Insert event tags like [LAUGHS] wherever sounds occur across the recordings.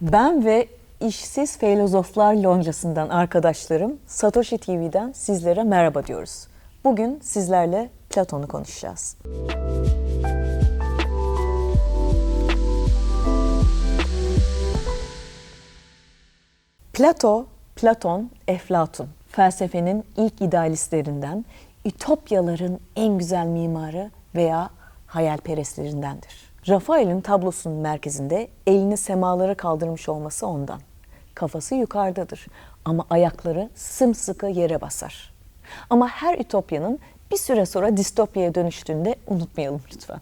Ben ve işsiz filozoflar loncasından arkadaşlarım Satoshi TV'den sizlere merhaba diyoruz. Bugün sizlerle Platon'u konuşacağız. Plato, Platon, Eflatun felsefenin ilk idealistlerinden, ütopyaların en güzel mimarı veya hayalperestlerindendir. Rafael'in tablosunun merkezinde elini semalara kaldırmış olması ondan. Kafası yukarıdadır ama ayakları sımsıkı yere basar. Ama her ütopyanın bir süre sonra distopyaya dönüştüğünde unutmayalım lütfen.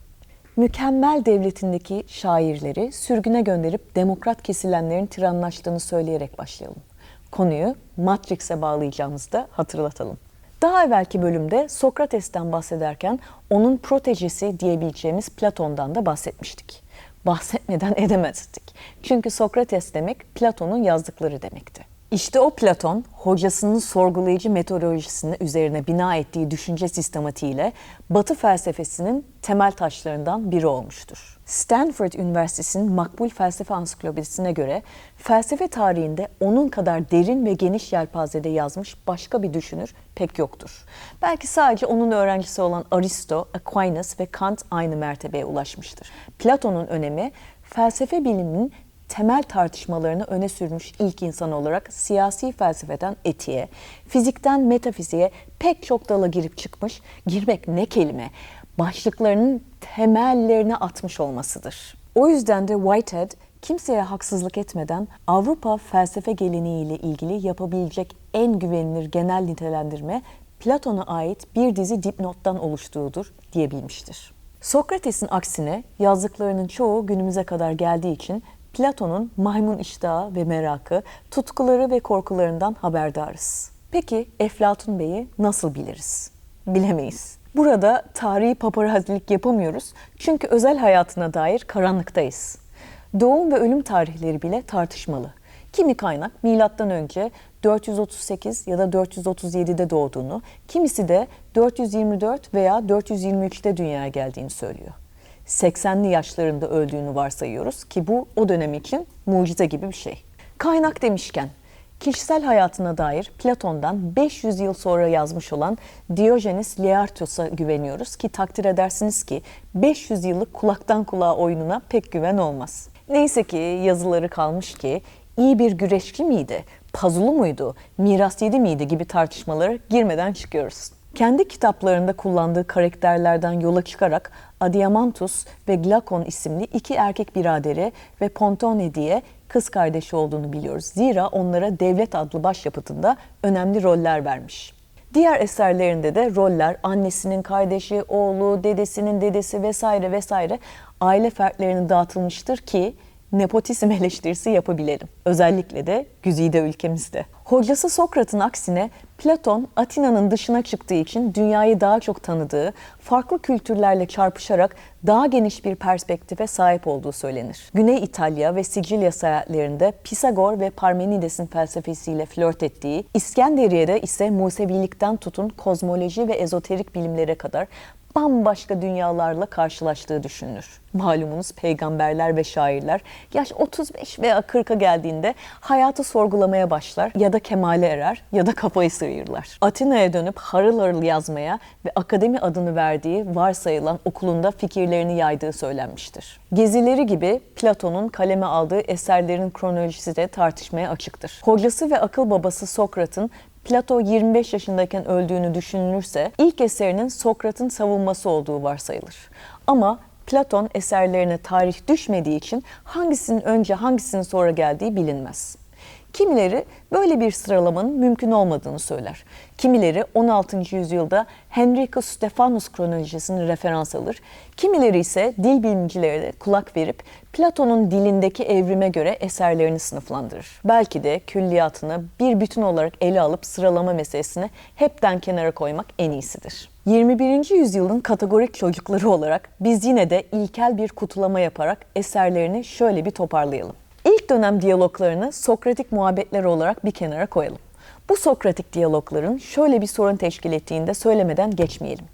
Mükemmel devletindeki şairleri sürgüne gönderip demokrat kesilenlerin tiranlaştığını söyleyerek başlayalım. Konuyu Matrix'e bağlayacağımızda hatırlatalım. Daha evvelki bölümde Sokrates'ten bahsederken onun protejesi diyebileceğimiz Platon'dan da bahsetmiştik. Bahsetmeden [LAUGHS] edemezdik. Çünkü Sokrates demek Platon'un yazdıkları demekti. İşte o Platon, hocasının sorgulayıcı metodolojisini üzerine bina ettiği düşünce sistematiğiyle Batı felsefesinin temel taşlarından biri olmuştur. Stanford Üniversitesi'nin makbul felsefe ansiklopedisine göre felsefe tarihinde onun kadar derin ve geniş yelpazede yazmış başka bir düşünür pek yoktur. Belki sadece onun öğrencisi olan Aristo, Aquinas ve Kant aynı mertebeye ulaşmıştır. Platon'un önemi felsefe biliminin temel tartışmalarını öne sürmüş ilk insan olarak siyasi felsefeden etiğe, fizikten metafiziğe pek çok dala girip çıkmış, girmek ne kelime, başlıklarının temellerine atmış olmasıdır. O yüzden de Whitehead kimseye haksızlık etmeden Avrupa felsefe geleneğiyle ilgili yapabilecek en güvenilir genel nitelendirme Platon'a ait bir dizi dipnottan oluştuğudur diyebilmiştir. Sokrates'in aksine yazdıklarının çoğu günümüze kadar geldiği için Platon'un maymun iştahı ve merakı, tutkuları ve korkularından haberdarız. Peki Eflatun Bey'i nasıl biliriz? Bilemeyiz. Burada tarihi paparazilik yapamıyoruz çünkü özel hayatına dair karanlıktayız. Doğum ve ölüm tarihleri bile tartışmalı. Kimi kaynak milattan önce 438 ya da 437'de doğduğunu, kimisi de 424 veya 423'te dünyaya geldiğini söylüyor. 80'li yaşlarında öldüğünü varsayıyoruz ki bu o dönem için mucize gibi bir şey. Kaynak demişken kişisel hayatına dair Platon'dan 500 yıl sonra yazmış olan Diogenes Laertios'a güveniyoruz ki takdir edersiniz ki 500 yıllık kulaktan kulağa oyununa pek güven olmaz. Neyse ki yazıları kalmış ki iyi bir güreşçi miydi, pazulu muydu, miras yedi miydi gibi tartışmalara girmeden çıkıyoruz. Kendi kitaplarında kullandığı karakterlerden yola çıkarak Adiamantus ve Glakon isimli iki erkek biraderi ve Pontone diye kız kardeşi olduğunu biliyoruz. Zira onlara devlet adlı başyapıtında önemli roller vermiş. Diğer eserlerinde de roller annesinin kardeşi, oğlu, dedesinin dedesi vesaire vesaire aile fertlerine dağıtılmıştır ki nepotizm [LAUGHS] eleştirisi yapabilelim. Özellikle de güzide ülkemizde. Hocası Sokrat'ın aksine Platon Atina'nın dışına çıktığı için dünyayı daha çok tanıdığı, farklı kültürlerle çarpışarak daha geniş bir perspektife sahip olduğu söylenir. Güney İtalya ve Sicilya seyahatlerinde Pisagor ve Parmenides'in felsefesiyle flört ettiği, İskenderiye'de ise Musevilikten tutun kozmoloji ve ezoterik bilimlere kadar bambaşka dünyalarla karşılaştığı düşünülür. Malumunuz peygamberler ve şairler yaş 35 veya 40'a geldiğinde hayatı sorgulamaya başlar ya da kemale erer ya da kafayı sıyırırlar. Atina'ya dönüp harıl harıl yazmaya ve akademi adını verdiği varsayılan okulunda fikirlerini yaydığı söylenmiştir. Gezileri gibi Platon'un kaleme aldığı eserlerin kronolojisi de tartışmaya açıktır. Hocası ve akıl babası Sokrat'ın Plato 25 yaşındayken öldüğünü düşünülürse ilk eserinin Sokrat'ın savunması olduğu varsayılır. Ama Platon eserlerine tarih düşmediği için hangisinin önce hangisinin sonra geldiği bilinmez. Kimileri böyle bir sıralamanın mümkün olmadığını söyler. Kimileri 16. yüzyılda Henricus Stephanus kronolojisini referans alır. Kimileri ise dil bilimcileri de kulak verip Platon'un dilindeki evrime göre eserlerini sınıflandırır. Belki de külliyatını bir bütün olarak ele alıp sıralama meselesini hepten kenara koymak en iyisidir. 21. yüzyılın kategorik çocukları olarak biz yine de ilkel bir kutulama yaparak eserlerini şöyle bir toparlayalım. İlk dönem diyaloglarını Sokratik muhabbetler olarak bir kenara koyalım. Bu Sokratik diyalogların şöyle bir sorun teşkil ettiğini de söylemeden geçmeyelim.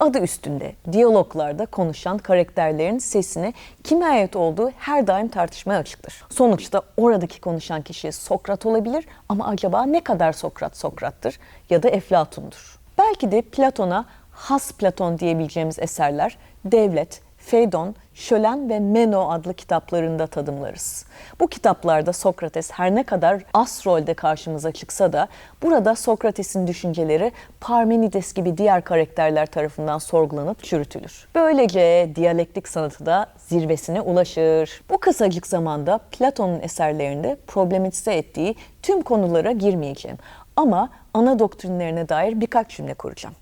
Adı üstünde diyaloglarda konuşan karakterlerin sesini kime ait olduğu her daim tartışmaya açıktır. Sonuçta oradaki konuşan kişi Sokrat olabilir ama acaba ne kadar Sokrat Sokrat'tır ya da Eflatun'dur? Belki de Platon'a has Platon diyebileceğimiz eserler Devlet, Feydon, Şölen ve Meno adlı kitaplarında tadımlarız. Bu kitaplarda Sokrates her ne kadar as rolde karşımıza çıksa da burada Sokrates'in düşünceleri Parmenides gibi diğer karakterler tarafından sorgulanıp çürütülür. Böylece diyalektik sanatı da zirvesine ulaşır. Bu kısacık zamanda Platon'un eserlerinde problematize ettiği tüm konulara girmeyeceğim. Ama ana doktrinlerine dair birkaç cümle kuracağım.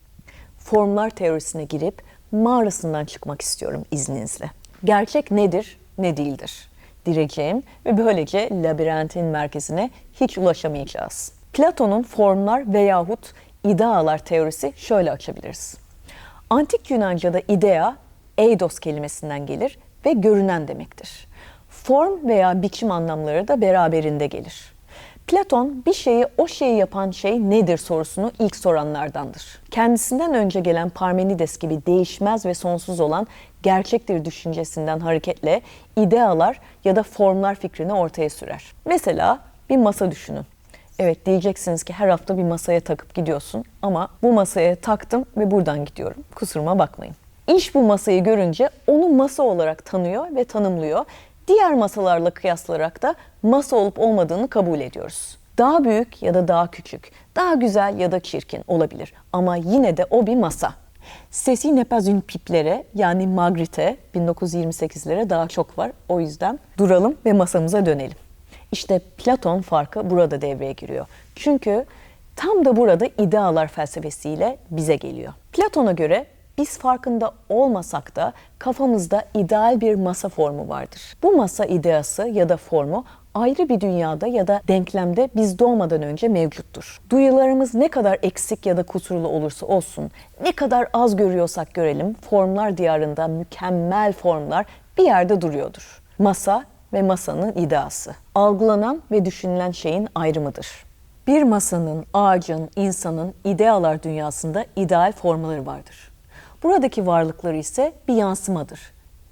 Formlar teorisine girip mağarasından çıkmak istiyorum izninizle. Gerçek nedir, ne değildir? Direceğim ve böylece labirentin merkezine hiç ulaşamayacağız. Platon'un formlar veyahut idealar teorisi şöyle açabiliriz. Antik Yunanca'da idea, eidos kelimesinden gelir ve görünen demektir. Form veya biçim anlamları da beraberinde gelir. Platon bir şeyi o şeyi yapan şey nedir sorusunu ilk soranlardandır. Kendisinden önce gelen Parmenides gibi değişmez ve sonsuz olan gerçektir düşüncesinden hareketle idealar ya da formlar fikrini ortaya sürer. Mesela bir masa düşünün. Evet diyeceksiniz ki her hafta bir masaya takıp gidiyorsun ama bu masaya taktım ve buradan gidiyorum. Kusuruma bakmayın. İş bu masayı görünce onu masa olarak tanıyor ve tanımlıyor diğer masalarla kıyaslayarak da masa olup olmadığını kabul ediyoruz. Daha büyük ya da daha küçük, daha güzel ya da çirkin olabilir ama yine de o bir masa. Sesi n'est piplere yani Magritte 1928'lere daha çok var. O yüzden duralım ve masamıza dönelim. İşte Platon farkı burada devreye giriyor. Çünkü tam da burada idealar felsefesiyle bize geliyor. Platon'a göre biz farkında olmasak da kafamızda ideal bir masa formu vardır. Bu masa ideası ya da formu ayrı bir dünyada ya da denklemde biz doğmadan önce mevcuttur. Duyularımız ne kadar eksik ya da kusurlu olursa olsun, ne kadar az görüyorsak görelim, formlar diyarında mükemmel formlar bir yerde duruyordur. Masa ve masanın ideası. Algılanan ve düşünülen şeyin ayrımıdır. Bir masanın, ağacın, insanın idealar dünyasında ideal formları vardır. Buradaki varlıkları ise bir yansımadır.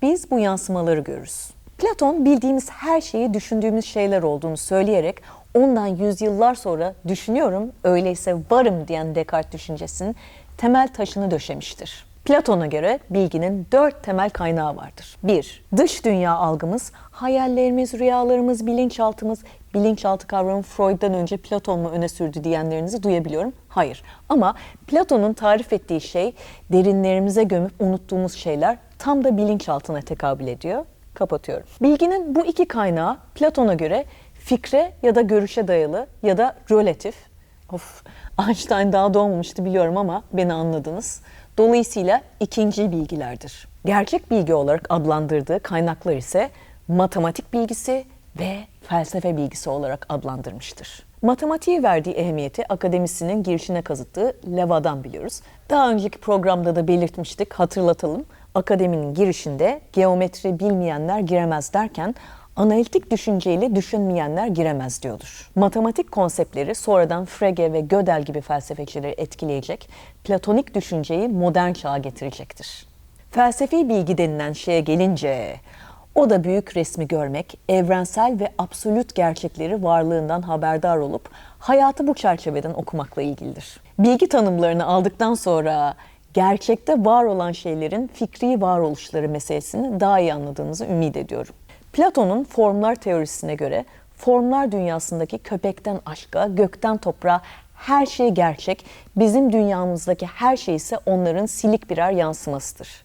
Biz bu yansımaları görürüz. Platon bildiğimiz her şeyi düşündüğümüz şeyler olduğunu söyleyerek ondan yüzyıllar sonra düşünüyorum öyleyse varım diyen Descartes düşüncesinin temel taşını döşemiştir. Platon'a göre bilginin dört temel kaynağı vardır. Bir, dış dünya algımız, hayallerimiz, rüyalarımız, bilinçaltımız, bilinçaltı kavramı Freud'dan önce Platon mu öne sürdü diyenlerinizi duyabiliyorum. Hayır. Ama Platon'un tarif ettiği şey derinlerimize gömüp unuttuğumuz şeyler tam da bilinçaltına tekabül ediyor. Kapatıyorum. Bilginin bu iki kaynağı Platon'a göre fikre ya da görüşe dayalı ya da relatif. Of, Einstein daha doğmamıştı biliyorum ama beni anladınız. Dolayısıyla ikinci bilgilerdir. Gerçek bilgi olarak adlandırdığı kaynaklar ise matematik bilgisi ve felsefe bilgisi olarak adlandırmıştır. Matematiğe verdiği ehemmiyeti akademisinin girişine kazıttığı Leva'dan biliyoruz. Daha önceki programda da belirtmiştik, hatırlatalım. Akademinin girişinde geometri bilmeyenler giremez derken analitik düşünceyle düşünmeyenler giremez diyordur. Matematik konseptleri sonradan Frege ve Gödel gibi felsefecileri etkileyecek, platonik düşünceyi modern çağa getirecektir. Felsefi bilgi denilen şeye gelince o da büyük resmi görmek, evrensel ve absolut gerçekleri varlığından haberdar olup hayatı bu çerçeveden okumakla ilgilidir. Bilgi tanımlarını aldıktan sonra gerçekte var olan şeylerin fikri varoluşları meselesini daha iyi anladığınızı ümit ediyorum. Platon'un formlar teorisine göre formlar dünyasındaki köpekten aşka, gökten toprağa her şey gerçek, bizim dünyamızdaki her şey ise onların silik birer yansımasıdır.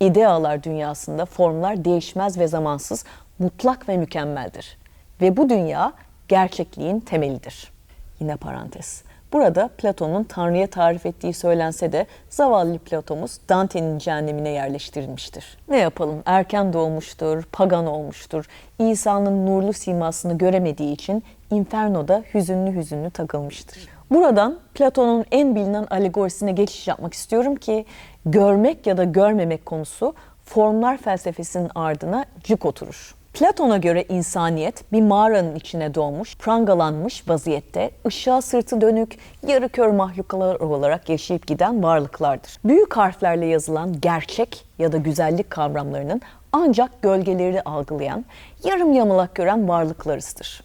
İdealar dünyasında formlar değişmez ve zamansız, mutlak ve mükemmeldir. Ve bu dünya gerçekliğin temelidir. Yine parantez. Burada Platon'un Tanrı'ya tarif ettiği söylense de zavallı Platomuz Dante'nin cehennemine yerleştirilmiştir. Ne yapalım erken doğmuştur, pagan olmuştur. İsa'nın nurlu simasını göremediği için Inferno'da hüzünlü hüzünlü takılmıştır. Buradan Platon'un en bilinen alegorisine geçiş yapmak istiyorum ki görmek ya da görmemek konusu formlar felsefesinin ardına cuk oturur. Platon'a göre insaniyet bir mağaranın içine doğmuş, prangalanmış vaziyette ışığa sırtı dönük, yarı kör mahluklar olarak yaşayıp giden varlıklardır. Büyük harflerle yazılan gerçek ya da güzellik kavramlarının ancak gölgeleri algılayan, yarım yamalak gören varlıklarızdır.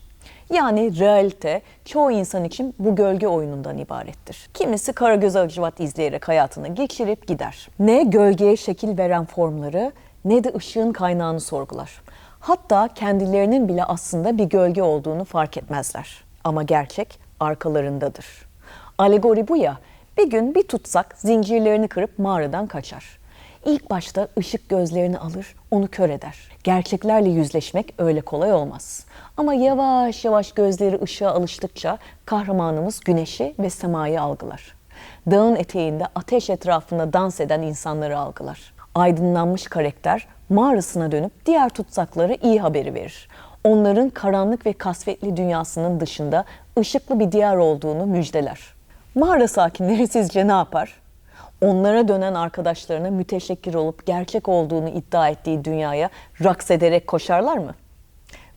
Yani realite çoğu insan için bu gölge oyunundan ibarettir. Kimisi Karagöz Hacivat izleyerek hayatını geçirip gider. Ne gölgeye şekil veren formları ne de ışığın kaynağını sorgular. Hatta kendilerinin bile aslında bir gölge olduğunu fark etmezler. Ama gerçek arkalarındadır. Alegori bu ya, bir gün bir tutsak zincirlerini kırıp mağaradan kaçar. İlk başta ışık gözlerini alır, onu kör eder. Gerçeklerle yüzleşmek öyle kolay olmaz. Ama yavaş yavaş gözleri ışığa alıştıkça kahramanımız güneşi ve semayı algılar. Dağın eteğinde ateş etrafında dans eden insanları algılar. Aydınlanmış karakter mağarasına dönüp diğer tutsaklara iyi haberi verir. Onların karanlık ve kasvetli dünyasının dışında ışıklı bir diyar olduğunu müjdeler. Mağara sakinleri sizce ne yapar? onlara dönen arkadaşlarına müteşekkir olup gerçek olduğunu iddia ettiği dünyaya raks ederek koşarlar mı?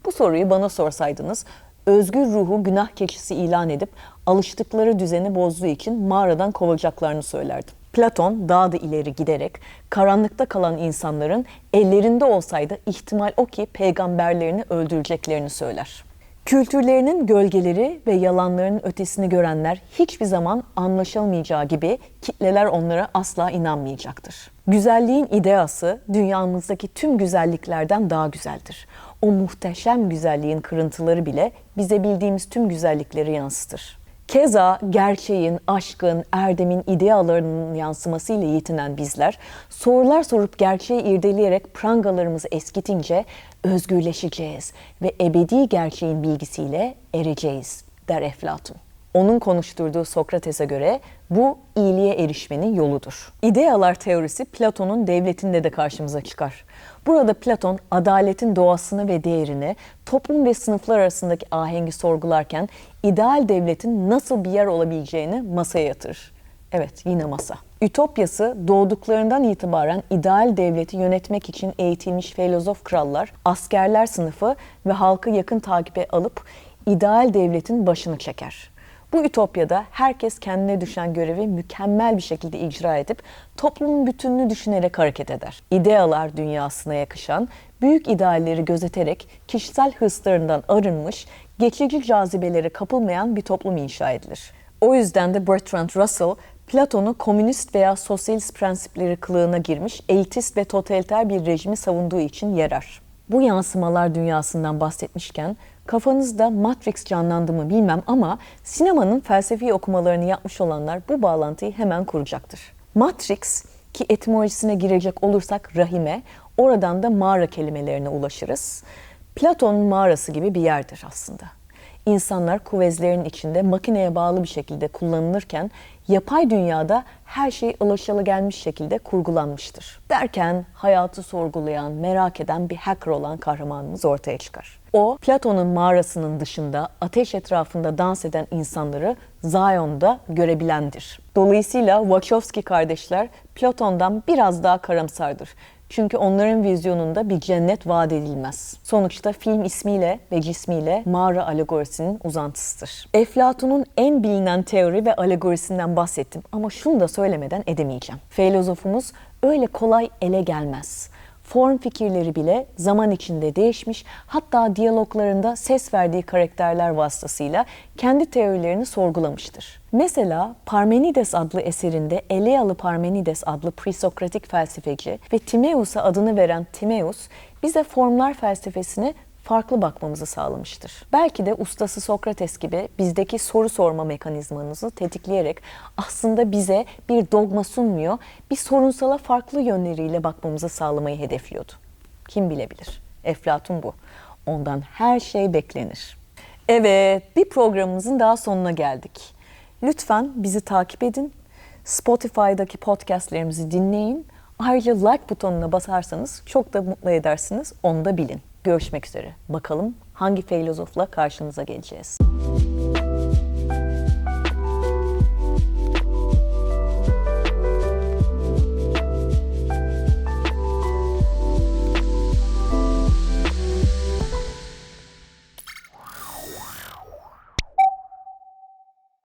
Bu soruyu bana sorsaydınız, özgür ruhu günah keçisi ilan edip alıştıkları düzeni bozduğu için mağaradan kovacaklarını söylerdim. Platon daha da ileri giderek karanlıkta kalan insanların ellerinde olsaydı ihtimal o ki peygamberlerini öldüreceklerini söyler. Kültürlerinin gölgeleri ve yalanlarının ötesini görenler hiçbir zaman anlaşılmayacağı gibi kitleler onlara asla inanmayacaktır. Güzelliğin ideası dünyamızdaki tüm güzelliklerden daha güzeldir. O muhteşem güzelliğin kırıntıları bile bize bildiğimiz tüm güzellikleri yansıtır. Keza gerçeğin, aşkın, erdemin idealarının yansımasıyla yetinen bizler, sorular sorup gerçeği irdeleyerek prangalarımızı eskitince özgürleşeceğiz ve ebedi gerçeğin bilgisiyle ereceğiz, der Eflatun. Onun konuşturduğu Sokrates'e göre bu iyiliğe erişmenin yoludur. İdealar teorisi Platon'un devletinde de karşımıza çıkar. Burada Platon adaletin doğasını ve değerini, toplum ve sınıflar arasındaki ahengi sorgularken ideal devletin nasıl bir yer olabileceğini masaya yatırır. Evet, yine masa. Ütopyası doğduklarından itibaren ideal devleti yönetmek için eğitilmiş filozof krallar, askerler sınıfı ve halkı yakın takibe alıp ideal devletin başını çeker. Bu ütopyada herkes kendine düşen görevi mükemmel bir şekilde icra edip toplumun bütününü düşünerek hareket eder. İdealar dünyasına yakışan büyük idealleri gözeterek kişisel hırslarından arınmış, geçici cazibelere kapılmayan bir toplum inşa edilir. O yüzden de Bertrand Russell Platon'u komünist veya sosyalist prensipleri kılığına girmiş, elitist ve totaliter bir rejimi savunduğu için yerer. Bu yansımalar dünyasından bahsetmişken kafanızda Matrix canlandı mı bilmem ama sinemanın felsefi okumalarını yapmış olanlar bu bağlantıyı hemen kuracaktır. Matrix ki etimolojisine girecek olursak rahime, oradan da mağara kelimelerine ulaşırız. Platon'un mağarası gibi bir yerdir aslında. İnsanlar kuvvezlerin içinde makineye bağlı bir şekilde kullanılırken yapay dünyada her şey gelmiş şekilde kurgulanmıştır. Derken hayatı sorgulayan, merak eden bir hacker olan kahramanımız ortaya çıkar. O, Platon'un mağarasının dışında ateş etrafında dans eden insanları Zion'da görebilendir. Dolayısıyla Wachowski kardeşler Platon'dan biraz daha karamsardır çünkü onların vizyonunda bir cennet vaat edilmez. Sonuçta film ismiyle ve cismiyle mağara alegorisinin uzantısıdır. Eflatun'un en bilinen teori ve alegorisinden bahsettim ama şunu da söylemeden edemeyeceğim. Filozofumuz öyle kolay ele gelmez form fikirleri bile zaman içinde değişmiş, hatta diyaloglarında ses verdiği karakterler vasıtasıyla kendi teorilerini sorgulamıştır. Mesela Parmenides adlı eserinde Elealı Parmenides adlı presokratik felsefeci ve Timaeus'a adını veren Timaeus bize formlar felsefesini farklı bakmamızı sağlamıştır. Belki de ustası Sokrates gibi bizdeki soru sorma mekanizmanızı tetikleyerek aslında bize bir dogma sunmuyor, bir sorunsala farklı yönleriyle bakmamızı sağlamayı hedefliyordu. Kim bilebilir? Eflatun bu. Ondan her şey beklenir. Evet, bir programımızın daha sonuna geldik. Lütfen bizi takip edin. Spotify'daki podcastlerimizi dinleyin. Ayrıca like butonuna basarsanız çok da mutlu edersiniz. Onu da bilin. Görüşmek üzere. Bakalım hangi filozofla karşınıza geleceğiz.